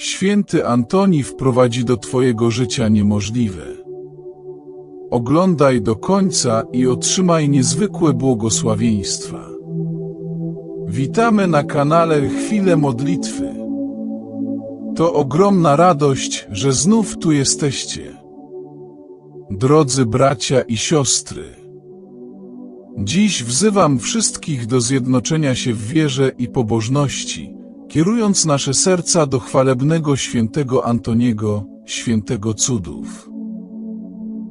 Święty Antoni wprowadzi do Twojego życia niemożliwe. Oglądaj do końca i otrzymaj niezwykłe błogosławieństwa. Witamy na kanale Chwile Modlitwy. To ogromna radość, że znów tu jesteście. Drodzy bracia i siostry, dziś wzywam wszystkich do zjednoczenia się w wierze i pobożności, kierując nasze serca do chwalebnego świętego Antoniego, świętego cudów.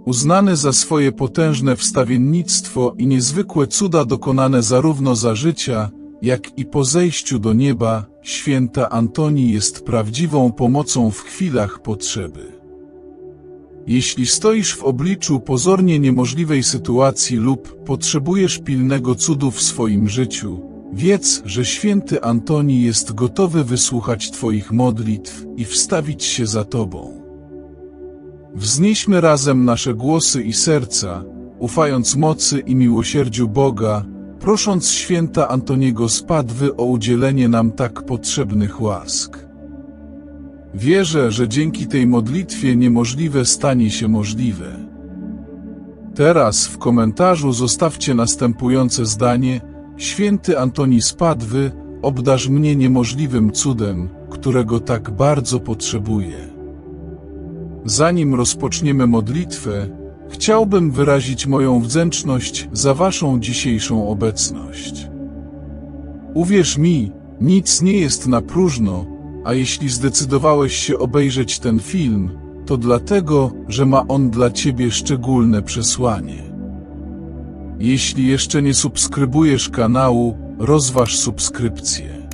Uznany za swoje potężne wstawiennictwo i niezwykłe cuda dokonane zarówno za życia, jak i po zejściu do nieba, święta Antoni jest prawdziwą pomocą w chwilach potrzeby. Jeśli stoisz w obliczu pozornie niemożliwej sytuacji lub potrzebujesz pilnego cudu w swoim życiu, wiedz, że święty Antoni jest gotowy wysłuchać Twoich modlitw i wstawić się za Tobą. Wznieśmy razem nasze głosy i serca, ufając mocy i miłosierdziu Boga, prosząc święta Antoniego z Padwy o udzielenie nam tak potrzebnych łask. Wierzę, że dzięki tej modlitwie niemożliwe stanie się możliwe. Teraz w komentarzu zostawcie następujące zdanie: Święty Antoni z Padwy, obdarz mnie niemożliwym cudem, którego tak bardzo potrzebuję. Zanim rozpoczniemy modlitwę, chciałbym wyrazić moją wdzięczność za Waszą dzisiejszą obecność. Uwierz mi, nic nie jest na próżno, a jeśli zdecydowałeś się obejrzeć ten film, to dlatego, że ma on dla Ciebie szczególne przesłanie. Jeśli jeszcze nie subskrybujesz kanału, rozważ subskrypcję.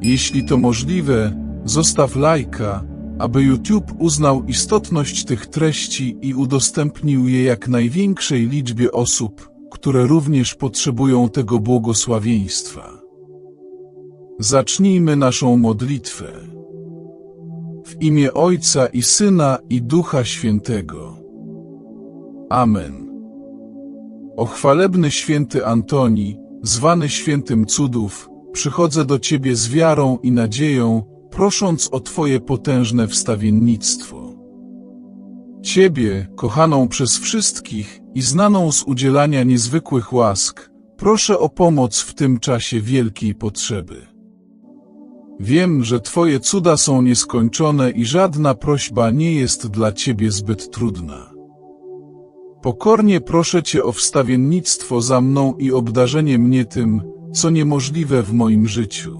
Jeśli to możliwe, zostaw lajka, aby YouTube uznał istotność tych treści i udostępnił je jak największej liczbie osób, które również potrzebują tego błogosławieństwa. Zacznijmy naszą modlitwę. W imię Ojca i Syna i Ducha Świętego. Amen. O chwalebny święty Antoni, zwany świętym cudów, przychodzę do Ciebie z wiarą i nadzieją, prosząc o Twoje potężne wstawiennictwo. Ciebie, kochaną przez wszystkich i znaną z udzielania niezwykłych łask, proszę o pomoc w tym czasie wielkiej potrzeby. Wiem, że Twoje cuda są nieskończone i żadna prośba nie jest dla Ciebie zbyt trudna. Pokornie proszę Cię o wstawiennictwo za mną i obdarzenie mnie tym, co niemożliwe w moim życiu.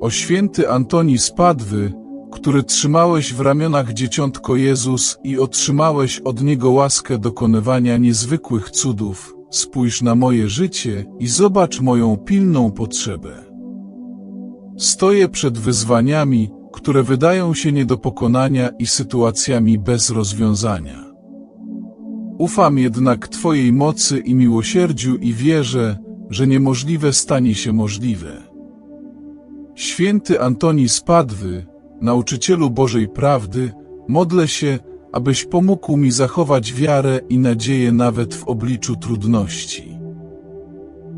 O święty Antoni z Padwy, który trzymałeś w ramionach dzieciątko Jezus i otrzymałeś od Niego łaskę dokonywania niezwykłych cudów, spójrz na moje życie i zobacz moją pilną potrzebę. Stoję przed wyzwaniami, które wydają się nie do pokonania i sytuacjami bez rozwiązania. Ufam jednak Twojej mocy i miłosierdziu i wierzę, że niemożliwe stanie się możliwe. Święty Antoni z Padwy, nauczycielu Bożej Prawdy, modlę się, abyś pomógł mi zachować wiarę i nadzieję nawet w obliczu trudności.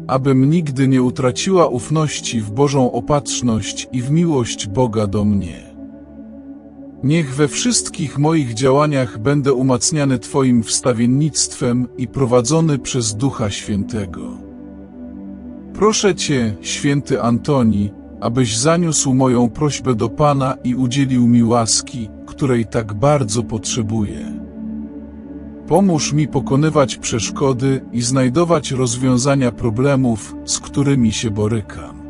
Abym nigdy nie utraciła ufności w Bożą opatrzność i w miłość Boga do mnie. Niech we wszystkich moich działaniach będę umacniany Twoim wstawiennictwem i prowadzony przez Ducha Świętego. Proszę Cię, święty Antoni, abyś zaniósł moją prośbę do Pana i udzielił mi łaski, której tak bardzo potrzebuję. Pomóż mi pokonywać przeszkody i znajdować rozwiązania problemów, z którymi się borykam.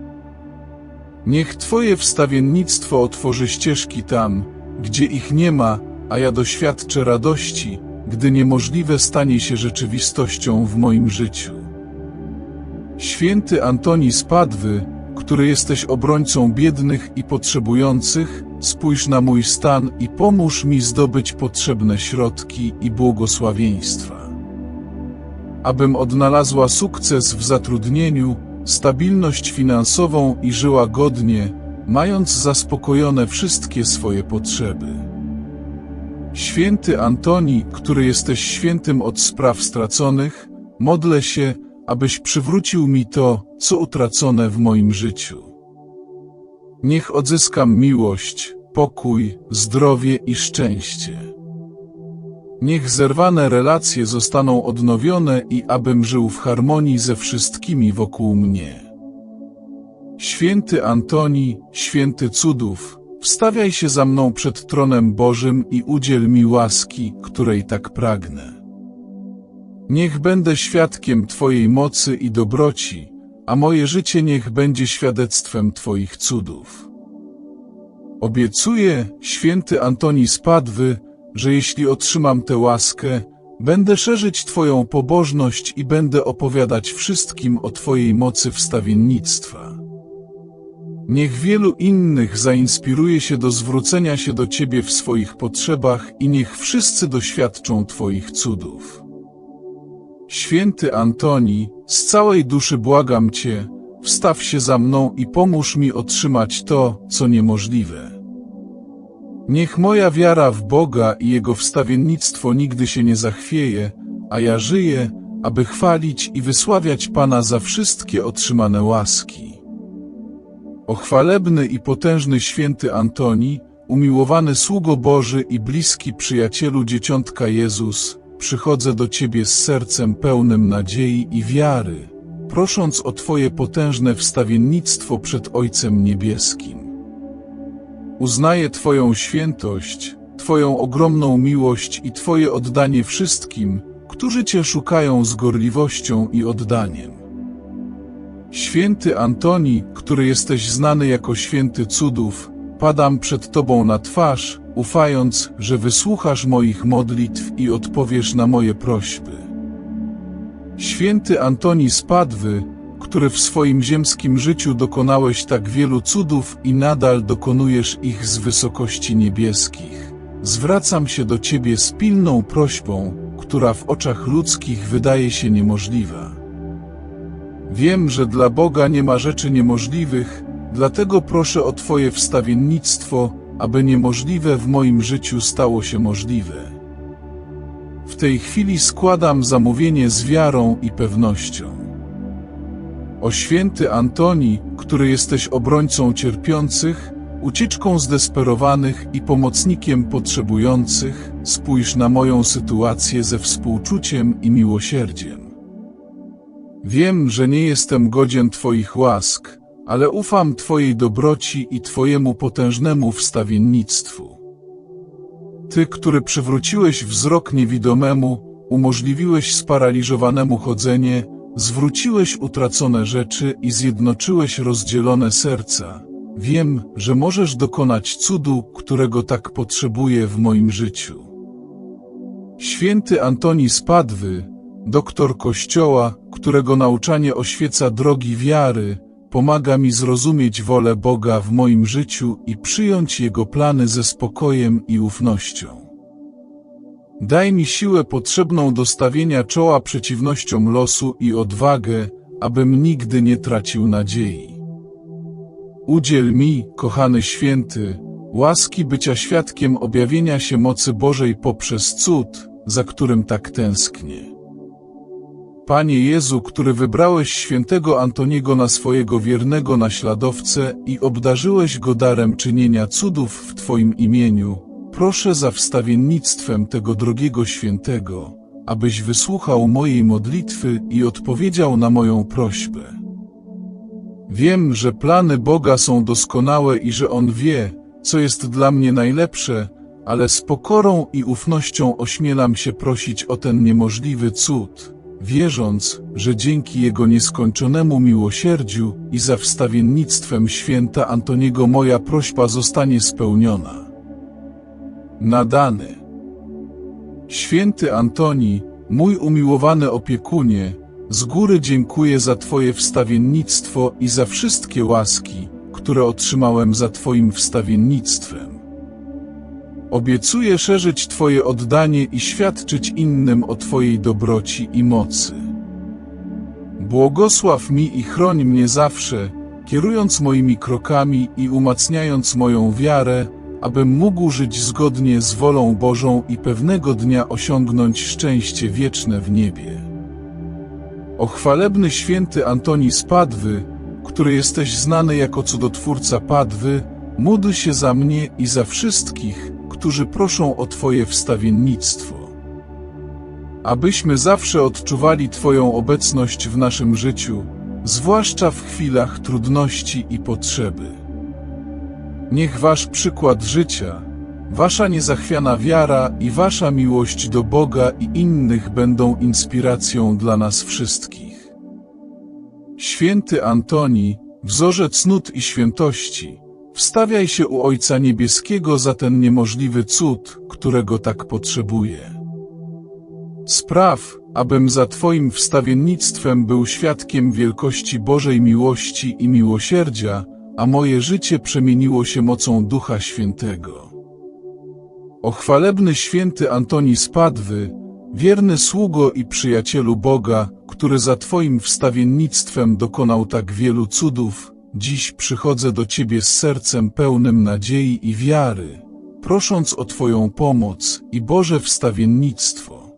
Niech Twoje wstawiennictwo otworzy ścieżki tam, gdzie ich nie ma, a ja doświadczę radości, gdy niemożliwe stanie się rzeczywistością w moim życiu. Święty Antoni z Padwy, który jesteś obrońcą biednych i potrzebujących, spójrz na mój stan i pomóż mi zdobyć potrzebne środki i błogosławieństwa. Abym odnalazła sukces w zatrudnieniu, stabilność finansową i żyła godnie, mając zaspokojone wszystkie swoje potrzeby. Święty Antoni, który jesteś świętym od spraw straconych, modlę się, abyś przywrócił mi to, co utracone w moim życiu. Niech odzyskam miłość, pokój, zdrowie i szczęście. Niech zerwane relacje zostaną odnowione i abym żył w harmonii ze wszystkimi wokół mnie. Święty Antoni, święty cudów, wstawiaj się za mną przed tronem Bożym i udziel mi łaski, której tak pragnę. Niech będę świadkiem Twojej mocy i dobroci, a moje życie niech będzie świadectwem Twoich cudów. Obiecuję, święty Antoni z Padwy, że jeśli otrzymam tę łaskę, będę szerzyć Twoją pobożność i będę opowiadać wszystkim o Twojej mocy wstawiennictwa. Niech wielu innych zainspiruje się do zwrócenia się do Ciebie w swoich potrzebach i niech wszyscy doświadczą Twoich cudów. Święty Antoni, z całej duszy błagam Cię, wstaw się za mną i pomóż mi otrzymać to, co niemożliwe. Niech moja wiara w Boga i Jego wstawiennictwo nigdy się nie zachwieje, a ja żyję, aby chwalić i wysławiać Pana za wszystkie otrzymane łaski. O chwalebny i potężny święty Antoni, umiłowany sługo Boży i bliski przyjacielu Dzieciątka Jezus, przychodzę do Ciebie z sercem pełnym nadziei i wiary, prosząc o Twoje potężne wstawiennictwo przed Ojcem Niebieskim. Uznaję Twoją świętość, Twoją ogromną miłość i Twoje oddanie wszystkim, którzy Cię szukają z gorliwością i oddaniem. Święty Antoni, który jesteś znany jako święty cudów, padam przed Tobą na twarz, ufając, że wysłuchasz moich modlitw i odpowiesz na moje prośby. Święty Antoni z Padwy, który w swoim ziemskim życiu dokonałeś tak wielu cudów i nadal dokonujesz ich z wysokości niebieskich. Zwracam się do Ciebie z pilną prośbą, która w oczach ludzkich wydaje się niemożliwa. Wiem, że dla Boga nie ma rzeczy niemożliwych, dlatego proszę o Twoje wstawiennictwo, aby niemożliwe w moim życiu stało się możliwe. W tej chwili składam zamówienie z wiarą i pewnością. O święty Antoni, który jesteś obrońcą cierpiących, ucieczką zdesperowanych i pomocnikiem potrzebujących, spójrz na moją sytuację ze współczuciem i miłosierdziem. Wiem, że nie jestem godzien Twoich łask, ale ufam Twojej dobroci i Twojemu potężnemu wstawiennictwu. Ty, który przywróciłeś wzrok niewidomemu, umożliwiłeś sparaliżowanemu chodzenie, zwróciłeś utracone rzeczy i zjednoczyłeś rozdzielone serca. Wiem, że możesz dokonać cudu, którego tak potrzebuję w moim życiu. Święty Antoni z Padwy, doktor Kościoła, którego nauczanie oświeca drogi wiary, pomaga mi zrozumieć wolę Boga w moim życiu i przyjąć Jego plany ze spokojem i ufnością. Daj mi siłę potrzebną do stawienia czoła przeciwnościom losu i odwagę, abym nigdy nie tracił nadziei. Udziel mi, kochany święty, łaski bycia świadkiem objawienia się mocy Bożej poprzez cud, za którym tak tęsknię. Panie Jezu, który wybrałeś świętego Antoniego na swojego wiernego naśladowcę i obdarzyłeś go darem czynienia cudów w Twoim imieniu, proszę za wstawiennictwem tego drogiego świętego, abyś wysłuchał mojej modlitwy i odpowiedział na moją prośbę. Wiem, że plany Boga są doskonałe i że On wie, co jest dla mnie najlepsze, ale z pokorą i ufnością ośmielam się prosić o ten niemożliwy cud wierząc, że dzięki Jego nieskończonemu miłosierdziu i za wstawiennictwem święta Antoniego moja prośba zostanie spełniona. Nadany Święty Antoni, mój umiłowany opiekunie, z góry dziękuję za Twoje wstawiennictwo i za wszystkie łaski, które otrzymałem za Twoim wstawiennictwem. Obiecuję szerzyć Twoje oddanie i świadczyć innym o Twojej dobroci i mocy. Błogosław mi i chroń mnie zawsze, kierując moimi krokami i umacniając moją wiarę, abym mógł żyć zgodnie z wolą Bożą i pewnego dnia osiągnąć szczęście wieczne w niebie. O chwalebny święty Antoni z Padwy, który jesteś znany jako cudotwórca Padwy, módl się za mnie i za wszystkich, którzy proszą o Twoje wstawiennictwo. Abyśmy zawsze odczuwali Twoją obecność w naszym życiu, zwłaszcza w chwilach trudności i potrzeby. Niech Wasz przykład życia, Wasza niezachwiana wiara i Wasza miłość do Boga i innych będą inspiracją dla nas wszystkich. Święty Antoni, wzorzec cnót i świętości, wstawiaj się u Ojca Niebieskiego za ten niemożliwy cud, którego tak potrzebuje. Spraw, abym za Twoim wstawiennictwem był świadkiem wielkości Bożej miłości i miłosierdzia, a moje życie przemieniło się mocą Ducha Świętego. O chwalebny święty Antoni z Padwy, wierny sługo i przyjacielu Boga, który za Twoim wstawiennictwem dokonał tak wielu cudów, dziś przychodzę do Ciebie z sercem pełnym nadziei i wiary, prosząc o Twoją pomoc i Boże wstawiennictwo.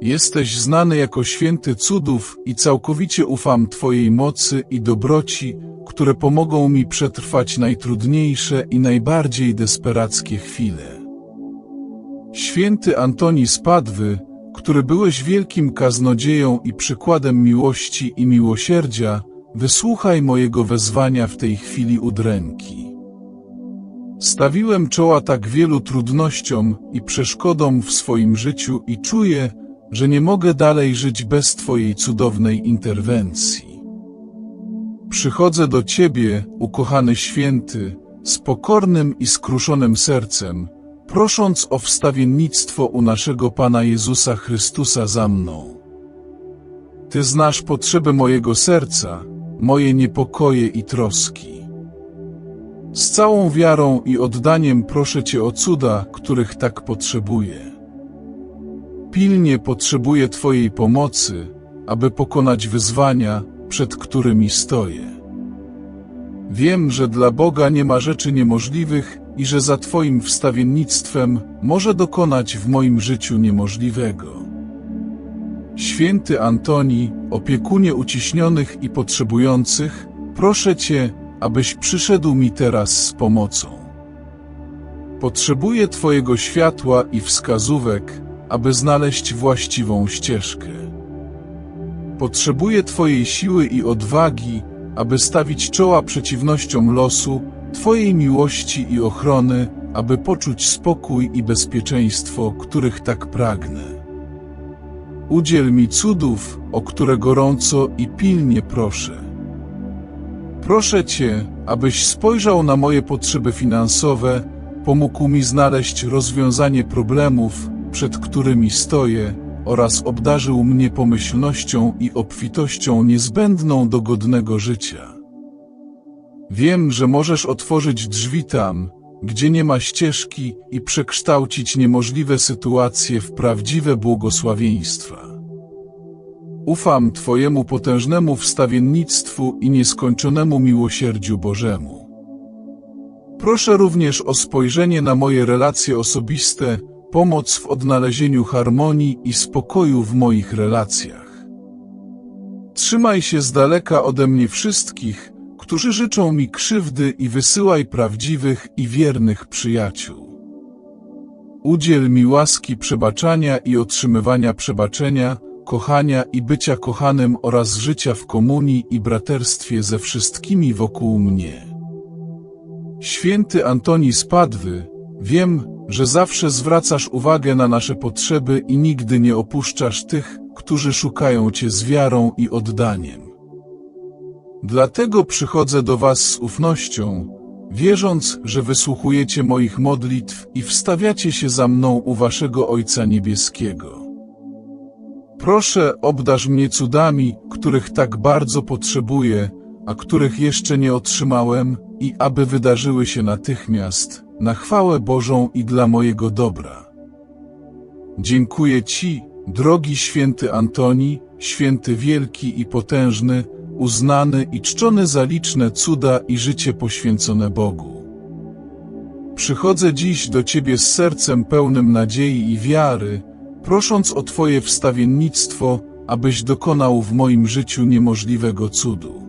Jesteś znany jako święty cudów i całkowicie ufam Twojej mocy i dobroci, które pomogą mi przetrwać najtrudniejsze i najbardziej desperackie chwile. Święty Antoni z Padwy, który byłeś wielkim kaznodzieją i przykładem miłości i miłosierdzia, wysłuchaj mojego wezwania w tej chwili udręki. Stawiłem czoła tak wielu trudnościom i przeszkodom w swoim życiu i czuję, że nie mogę dalej żyć bez Twojej cudownej interwencji. Przychodzę do Ciebie, ukochany święty, z pokornym i skruszonym sercem, prosząc o wstawiennictwo u naszego Pana Jezusa Chrystusa za mną. Ty znasz potrzeby mojego serca, moje niepokoje i troski. Z całą wiarą i oddaniem proszę Cię o cuda, których tak potrzebuję. Pilnie potrzebuję Twojej pomocy, aby pokonać wyzwania, przed którymi stoję. Wiem, że dla Boga nie ma rzeczy niemożliwych i że za Twoim wstawiennictwem może dokonać w moim życiu niemożliwego. Święty Antoni, opiekunie uciśnionych i potrzebujących, proszę Cię, abyś przyszedł mi teraz z pomocą. Potrzebuję Twojego światła i wskazówek, aby znaleźć właściwą ścieżkę. Potrzebuję Twojej siły i odwagi, aby stawić czoła przeciwnościom losu, Twojej miłości i ochrony, aby poczuć spokój i bezpieczeństwo, których tak pragnę. Udziel mi cudów, o które gorąco i pilnie proszę. Proszę Cię, abyś spojrzał na moje potrzeby finansowe, pomógł mi znaleźć rozwiązanie problemów, przed którymi stoję, oraz obdarzył mnie pomyślnością i obfitością niezbędną do godnego życia. Wiem, że możesz otworzyć drzwi tam, gdzie nie ma ścieżki i przekształcić niemożliwe sytuacje w prawdziwe błogosławieństwa. Ufam Twojemu potężnemu wstawiennictwu i nieskończonemu miłosierdziu Bożemu. Proszę również o spojrzenie na moje relacje osobiste, pomoc w odnalezieniu harmonii i spokoju w moich relacjach. Trzymaj się z daleka ode mnie wszystkich, którzy życzą mi krzywdy i wysyłaj prawdziwych i wiernych przyjaciół. Udziel mi łaski przebaczania i otrzymywania przebaczenia, kochania i bycia kochanym oraz życia w komunii i braterstwie ze wszystkimi wokół mnie. Święty Antoni z Padwy, wiem, że zawsze zwracasz uwagę na nasze potrzeby i nigdy nie opuszczasz tych, którzy szukają Cię z wiarą i oddaniem. Dlatego przychodzę do Was z ufnością, wierząc, że wysłuchujecie moich modlitw i wstawiacie się za mną u Waszego Ojca Niebieskiego. Proszę, obdarz mnie cudami, których tak bardzo potrzebuję, a których jeszcze nie otrzymałem, i aby wydarzyły się natychmiast, na chwałę Bożą i dla mojego dobra. Dziękuję Ci, drogi święty Antoni, święty wielki i potężny, uznany i czczony za liczne cuda i życie poświęcone Bogu. Przychodzę dziś do Ciebie z sercem pełnym nadziei i wiary, prosząc o Twoje wstawiennictwo, abyś dokonał w moim życiu niemożliwego cudu.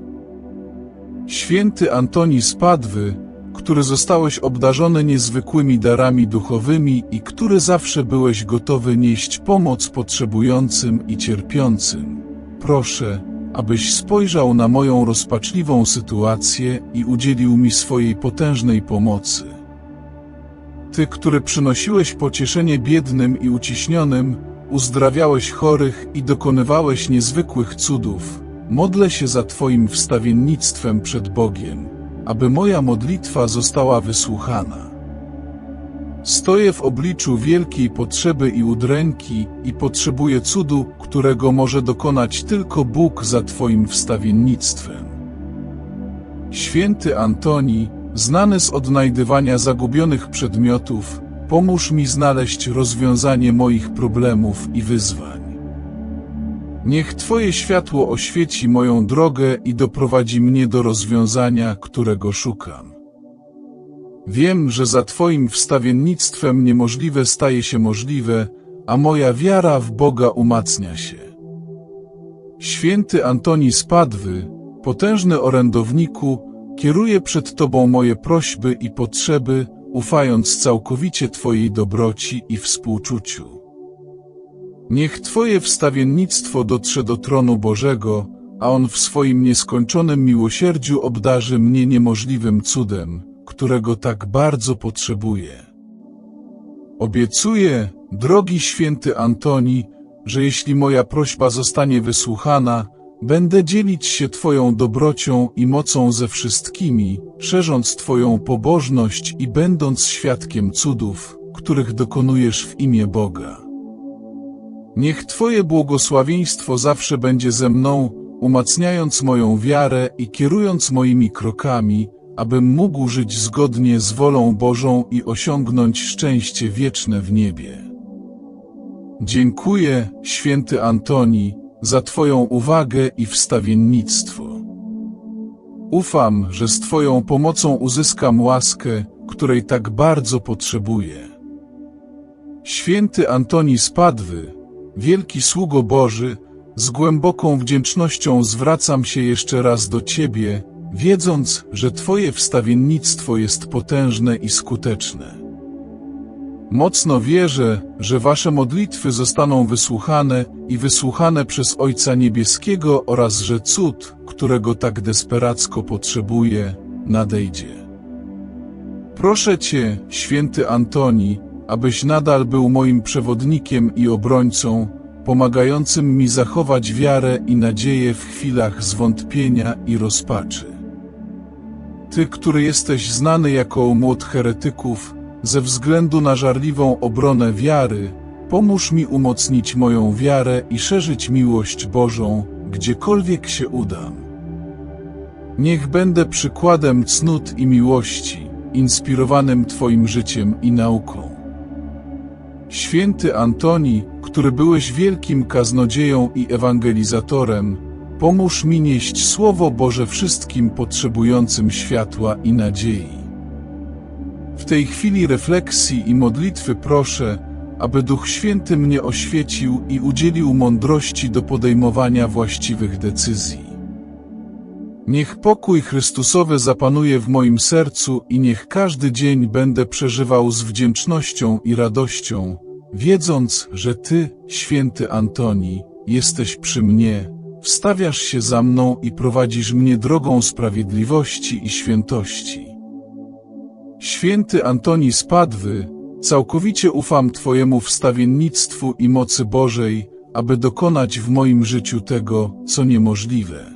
Święty Antoni z Padwy, który zostałeś obdarzony niezwykłymi darami duchowymi i który zawsze byłeś gotowy nieść pomoc potrzebującym i cierpiącym. Proszę, abyś spojrzał na moją rozpaczliwą sytuację i udzielił mi swojej potężnej pomocy. Ty, który przynosiłeś pocieszenie biednym i uciśnionym, uzdrawiałeś chorych i dokonywałeś niezwykłych cudów, modlę się za Twoim wstawiennictwem przed Bogiem, aby moja modlitwa została wysłuchana. Stoję w obliczu wielkiej potrzeby i udręki i potrzebuję cudu, którego może dokonać tylko Bóg za Twoim wstawiennictwem. Święty Antoni, znany z odnajdywania zagubionych przedmiotów, pomóż mi znaleźć rozwiązanie moich problemów i wyzwań. Niech Twoje światło oświeci moją drogę i doprowadzi mnie do rozwiązania, którego szukam. Wiem, że za Twoim wstawiennictwem niemożliwe staje się możliwe, a moja wiara w Boga umacnia się. Święty Antoni z Padwy, potężny orędowniku, kieruje przed Tobą moje prośby i potrzeby, ufając całkowicie Twojej dobroci i współczuciu. Niech Twoje wstawiennictwo dotrze do tronu Bożego, a On w swoim nieskończonym miłosierdziu obdarzy mnie niemożliwym cudem, którego tak bardzo potrzebuję. Obiecuję, drogi święty Antoni, że jeśli moja prośba zostanie wysłuchana, będę dzielić się Twoją dobrocią i mocą ze wszystkimi, szerząc Twoją pobożność i będąc świadkiem cudów, których dokonujesz w imię Boga. Niech Twoje błogosławieństwo zawsze będzie ze mną, umacniając moją wiarę i kierując moimi krokami, abym mógł żyć zgodnie z wolą Bożą i osiągnąć szczęście wieczne w niebie. Dziękuję, święty Antoni, za Twoją uwagę i wstawiennictwo. Ufam, że z Twoją pomocą uzyskam łaskę, której tak bardzo potrzebuję. Święty Antoni z Padwy, wielki sługo Boży, z głęboką wdzięcznością zwracam się jeszcze raz do Ciebie, wiedząc, że Twoje wstawiennictwo jest potężne i skuteczne. Mocno wierzę, że Wasze modlitwy zostaną wysłuchane i wysłuchane przez Ojca Niebieskiego oraz że cud, którego tak desperacko potrzebuję, nadejdzie. Proszę Cię, święty Antoni, abyś nadal był moim przewodnikiem i obrońcą, pomagającym mi zachować wiarę i nadzieję w chwilach zwątpienia i rozpaczy. Ty, który jesteś znany jako młot heretyków, ze względu na żarliwą obronę wiary, pomóż mi umocnić moją wiarę i szerzyć miłość Bożą, gdziekolwiek się udam. Niech będę przykładem cnót i miłości, inspirowanym Twoim życiem i nauką. Święty Antoni, który byłeś wielkim kaznodzieją i ewangelizatorem, pomóż mi nieść Słowo Boże wszystkim potrzebującym światła i nadziei. W tej chwili refleksji i modlitwy proszę, aby Duch Święty mnie oświecił i udzielił mądrości do podejmowania właściwych decyzji. Niech pokój Chrystusowy zapanuje w moim sercu i niech każdy dzień będę przeżywał z wdzięcznością i radością, wiedząc, że Ty, święty Antoni, jesteś przy mnie, wstawiasz się za mną i prowadzisz mnie drogą sprawiedliwości i świętości. Święty Antoni z Padwy, całkowicie ufam Twojemu wstawiennictwu i mocy Bożej, aby dokonać w moim życiu tego, co niemożliwe.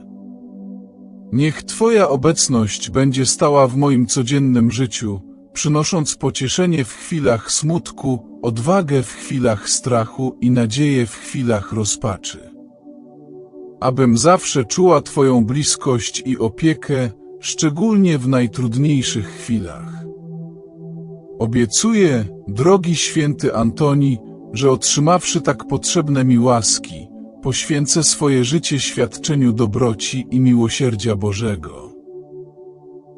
Niech Twoja obecność będzie stała w moim codziennym życiu, przynosząc pocieszenie w chwilach smutku, odwagę w chwilach strachu i nadzieję w chwilach rozpaczy. Abym zawsze czuła Twoją bliskość i opiekę, szczególnie w najtrudniejszych chwilach. Obiecuję, drogi święty Antoni, że otrzymawszy tak potrzebne mi łaski, poświęcę swoje życie świadczeniu dobroci i miłosierdzia Bożego.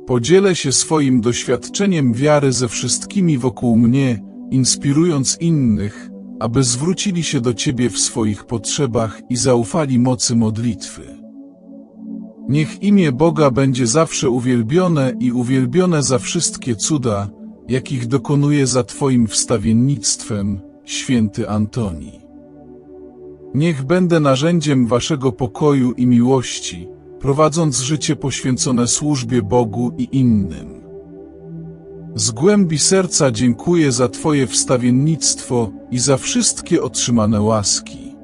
Podzielę się swoim doświadczeniem wiary ze wszystkimi wokół mnie, inspirując innych, aby zwrócili się do Ciebie w swoich potrzebach i zaufali mocy modlitwy. Niech imię Boga będzie zawsze uwielbione i uwielbione za wszystkie cuda, jakich dokonuje za Twoim wstawiennictwem, święty Antoni. Niech będę narzędziem Waszego pokoju i miłości, prowadząc życie poświęcone służbie Bogu i innym. Z głębi serca dziękuję za Twoje wstawiennictwo i za wszystkie otrzymane łaski.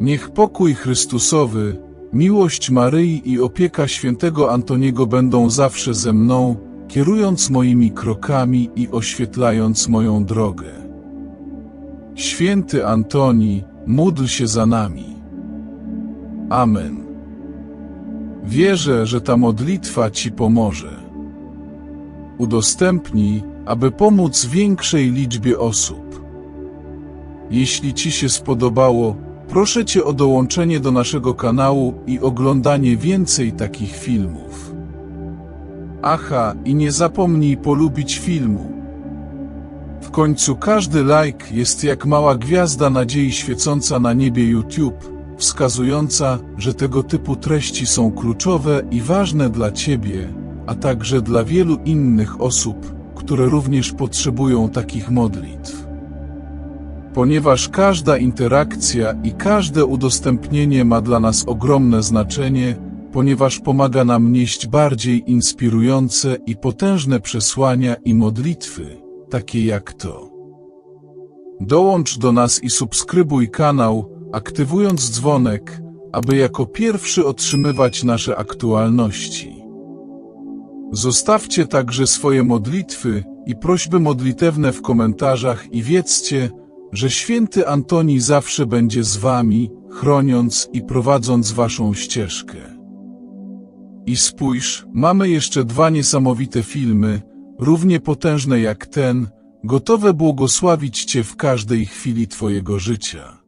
Niech pokój Chrystusowy, miłość Maryi i opieka świętego Antoniego będą zawsze ze mną, kierując moimi krokami i oświetlając moją drogę. Święty Antoni, módl się za nami. Amen. Wierzę, że ta modlitwa Ci pomoże. Udostępnij, aby pomóc większej liczbie osób. Jeśli Ci się spodobało, proszę Cię o dołączenie do naszego kanału i oglądanie więcej takich filmów. Aha, i nie zapomnij polubić filmu. W końcu każdy like jest jak mała gwiazda nadziei świecąca na niebie YouTube, wskazująca, że tego typu treści są kluczowe i ważne dla Ciebie, a także dla wielu innych osób, które również potrzebują takich modlitw. Ponieważ każda interakcja i każde udostępnienie ma dla nas ogromne znaczenie, ponieważ pomaga nam nieść bardziej inspirujące i potężne przesłania i modlitwy, takie jak to. Dołącz do nas i subskrybuj kanał, aktywując dzwonek, aby jako pierwszy otrzymywać nasze aktualności. Zostawcie także swoje modlitwy i prośby modlitewne w komentarzach i wiedzcie, że święty Antoni zawsze będzie z wami, chroniąc i prowadząc waszą ścieżkę. I spójrz, mamy jeszcze dwa niesamowite filmy, równie potężne jak ten, gotowe błogosławić cię w każdej chwili twojego życia.